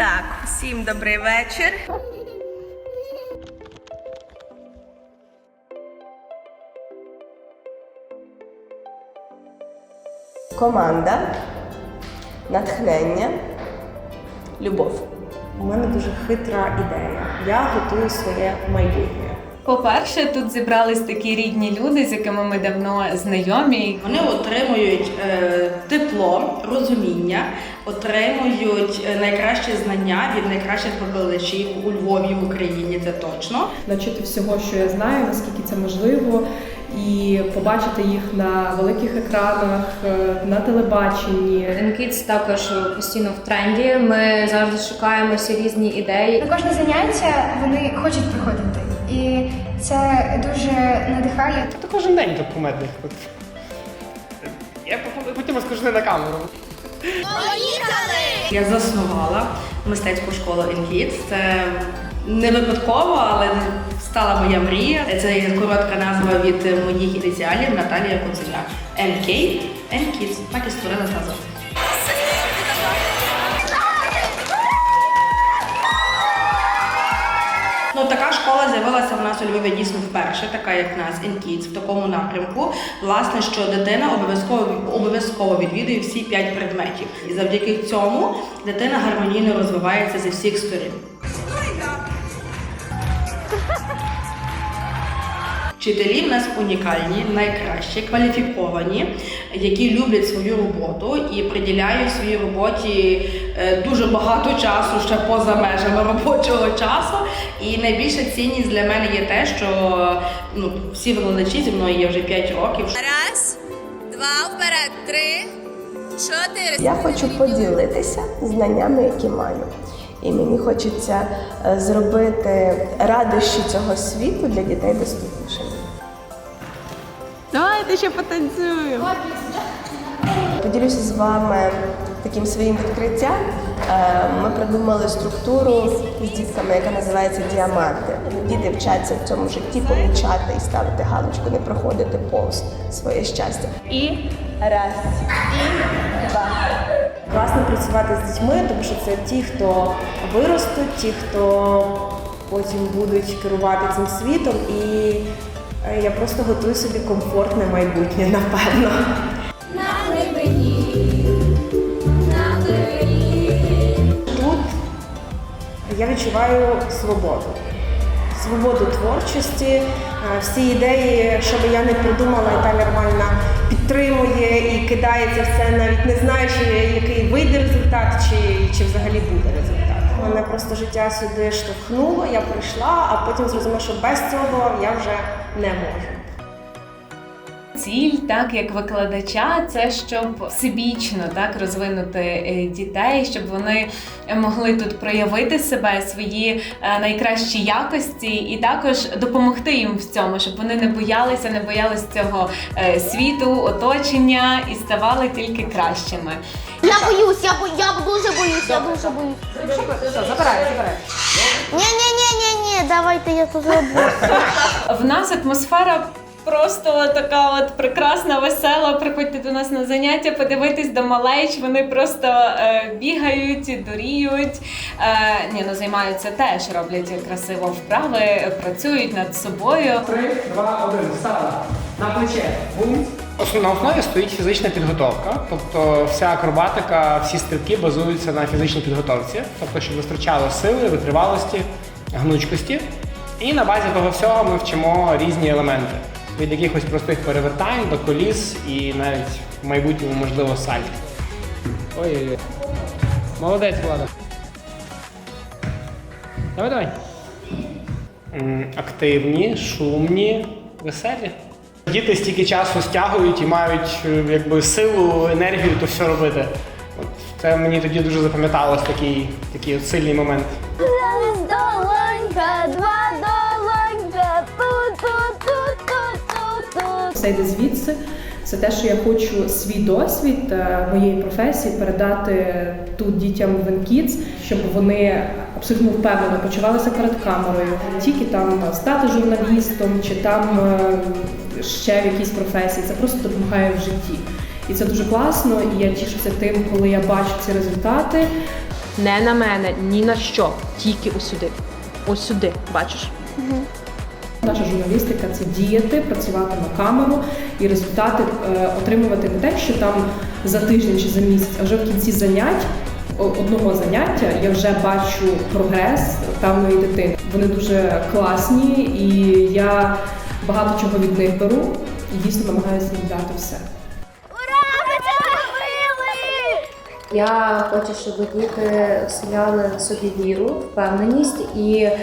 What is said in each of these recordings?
Так, всім добрий вечір. Команда, натхнення, любов. У мене дуже хитра ідея. Я готую своє майбутнє. По-перше, тут зібрались такі рідні люди, з якими ми давно знайомі. Вони отримують е, тепло, розуміння, отримують е, найкращі знання від найкращих викладачів у Львові в Україні. Це точно. навчити всього, що я знаю, наскільки це можливо, і побачити їх на великих екранах, е, на телебаченні. Kids також постійно в тренді. Ми завжди шукаємо всі різні ідеї. На кожне заняття вони хочуть приходити. І це дуже надихає. То кожен день тут кумедних. Я хотів розкажу не на камеру. Поїхали! Я заснувала мистецьку школу InKids. Це не випадково, але стала моя мрія. Це є коротка назва від моїх ініціалів Наталія Коцеля. MK InKids. Так і створила назва. Школа з'явилася в нас у Львові дійсно вперше, така як нас InKids, в такому напрямку. Власне, що дитина обов'язково обов'язково відвідує всі п'ять предметів. І завдяки цьому дитина гармонійно розвивається зі всіх сторін. Вчителі в нас унікальні, найкращі, кваліфіковані, які люблять свою роботу і приділяють своїй роботі е, дуже багато часу ще поза межами робочого часу. І найбільша цінність для мене є те, що ну, всі викладачі зі мною є вже 5 років. Раз, два, вперед, три, чотири. Я хочу поділитися знаннями, які маю. І мені хочеться е, зробити радощі цього світу для дітей доступнішими. Давайте ще потанцюємо. Поділюся з вами таким своїм відкриттям. Е, Ми придумали структуру з дітками, яка називається діаманти. Діти вчаться в цьому житті помічати і ставити галочку, не проходити повз своє щастя. І раз, і два. Класно працювати з дітьми, тому що це ті, хто виростуть, ті, хто потім будуть керувати цим світом. І я просто готую собі комфортне майбутнє, напевно. Тут я відчуваю свободу. Свободу творчості, Е, всі ідеї, що би я не придумала, і та нормальна підтримує і кидається все, навіть не знаючи, який вийде результат, чи, чи взагалі буде результат. Мене просто життя сюди штовхнуло, я прийшла, а потім зрозуміла, що без цього я вже не можу. Ціль, так як викладача, це щоб всебічно так розвинути е, дітей, щоб вони могли тут проявити себе, свої е, найкращі якості, і також допомогти їм в цьому, щоб вони не боялися, не боялися цього е, світу, оточення і ставали тільки кращими. Я боюсь, я, бо, я дуже боюсь, я дуже боюсь. Забирай, забирай. Ні, ні, ні, ні, ні, давайте я тут зроблю. В нас атмосфера. Просто така от прекрасна, весела. Приходьте до нас на заняття, подивитись до малеч. Вони просто е, бігають, доріють. Е, ні, ну займаються теж, роблять красиво вправи, працюють над собою. Три, два, один. Стала. На плече. Бум. На основі стоїть фізична підготовка, тобто вся акробатика, всі стрибки базуються на фізичній підготовці, тобто, щоб вистачало сили, витривалості, гнучкості. І на базі того всього ми вчимо різні елементи. Від якихось простих перевертань до коліс і навіть в майбутньому, можливо, сальт. Ой, молодець, Влада. Давай, давай. Активні, шумні, веселі. Діти стільки часу стягують і мають е, якби силу, енергію то все робити. От це мені тоді дуже запам'яталось такий, такий от сильний момент. Все йде звідси. Це те, що я хочу свій досвід е, моєї професії передати тут дітям в Kids, щоб вони абсолютно впевнено почувалися перед камерою, тільки там стати журналістом чи там е, ще в якійсь професії. Це просто допомагає в житті. І це дуже класно, і я тішуся тим, коли я бачу ці результати. Не на мене, ні на що, тільки ось сюди. Ось сюди, бачиш? Наша журналістика це діяти, працювати на камеру і результати е, отримувати не те, що там за тиждень чи за місяць, а вже в кінці занять. Одного заняття я вже бачу прогрес певної дитини. Вони дуже класні, і я багато чого від них беру і дійсно намагаюся їм дати все. Я хочу, щоб діти вселяли в собі віру, впевненість і е,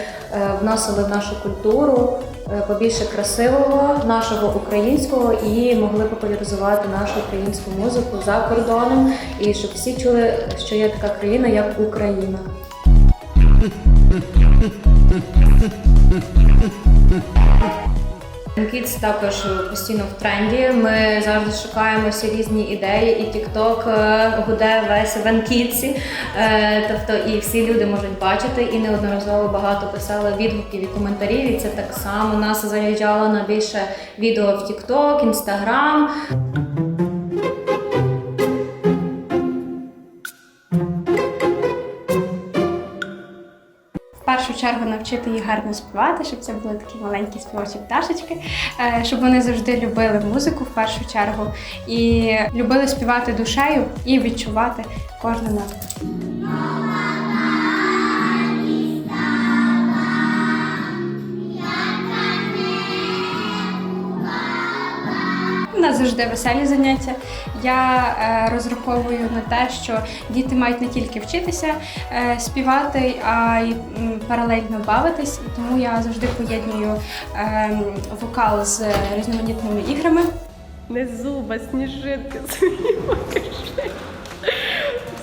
вносили в нашу культуру е, побільше красивого, нашого українського, і могли популяризувати нашу українську музику за кордоном, і щоб всі чули, що є така країна, як Україна. Kids також постійно в тренді. Ми завжди шукаємо всі різні ідеї, і TikTok е, гуде весь в Kids. Е, Тобто і всі люди можуть бачити, і неодноразово багато писали відгуків і коментарів. І це так само нас заїжджало на більше відео в TikTok, Instagram. Чергу навчити її гарно співати, щоб це були такі маленькі співочі пташечки, е, щоб вони завжди любили музику в першу чергу і любили співати душею і відчувати кожну ноту. Завжди веселі заняття. Я е, розраховую на те, що діти мають не тільки вчитися е, співати, а й паралельно бавитись. Тому я завжди поєдную е, вокал з різноманітними іграми. Не зуба, сніжинки свої покажи.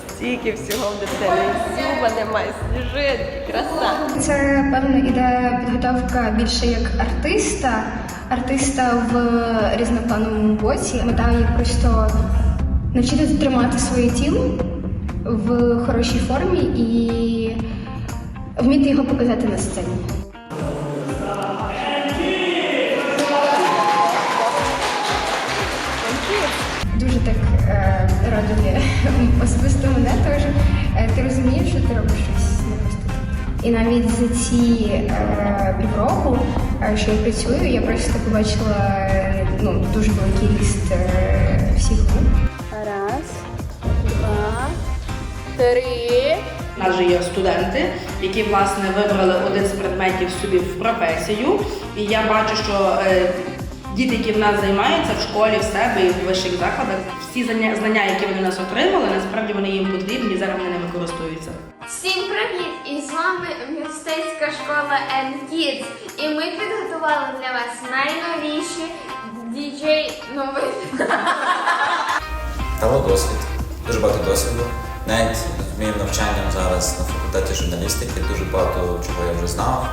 Стільки всього в дитини. Зуба немає, сніжинки, краса. Це певно іде підготовка більше як артиста, артиста в різноплановому боці. Мета є просто навчити тримати своє тіло в хорошій формі і вміти його показати на сцені. І навіть за ці е, півроку, е, що я працюю, я просто побачила ну, дуже великий ріст е, всіх груп. Раз, два, три. У нас же є студенти, які власне вибрали один з предметів собі в професію. І я бачу, що е, діти, які в нас займаються в школі, в себе і в вищих закладах, всі знання, які вони у нас отримали, насправді вони їм потрібні, і зараз вони ними користуються. Всім привіт! І з вами мистецька школа N-Kids. І ми підготували для вас найновіші діджей новини. Дало досвід, дуже багато досвіду. Навіть з моїм навчанням зараз на факультеті журналістики дуже багато чого я вже знав.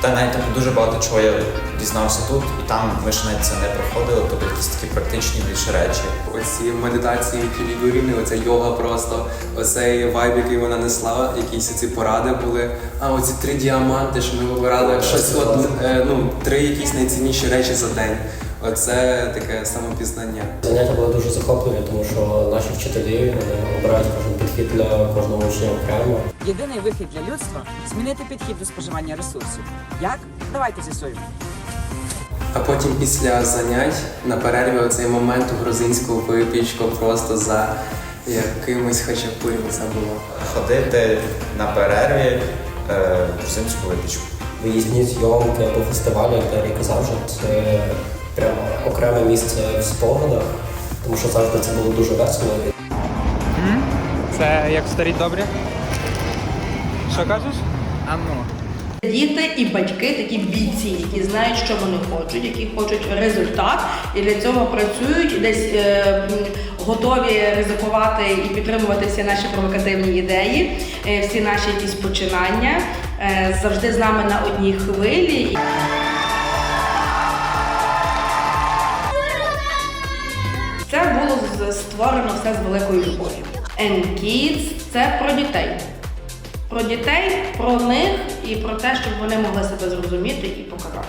Та навіть так дуже багато чого я дізнався тут, і там ми ж навіть це не проходили, тобто якісь такі практичні більше речі. Оці медитації Філі Горіни, оця йога просто, оцей вайб, який вона несла, якісь ці поради були. А оці три діаманти, що ми вибирали щось, от, е, ну, три якісь найцінніші речі за день. Оце таке самопізнання. Заняття були дуже захопливі, тому що наші вчителі вони обирають кожен підхід для кожного учня окремо. Єдиний вихід для людства змінити підхід до споживання ресурсів. Як? Давайте з'ясуємо. А потім після занять на перерві оцей момент у грузинську випічку просто за якимось хачапурі це було. Ходити на перерві е, грузинську випічку. Виїзні зйомки або фестивалі, як Дар'я казав, це прямо окреме місце в спогадах, тому що завжди це було дуже весело. Це як старі добрі? Що кажеш? А ну. Діти і батьки такі бійці, які знають, що вони хочуть, які хочуть результат, і для цього працюють десь е, готові ризикувати і підтримувати всі наші провокативні ідеї, е, всі наші якісь починання, е, завжди з нами на одній хвилі. Створено все з великою любов'ю. And Kids – це про дітей. Про дітей, про них і про те, щоб вони могли себе зрозуміти і показати.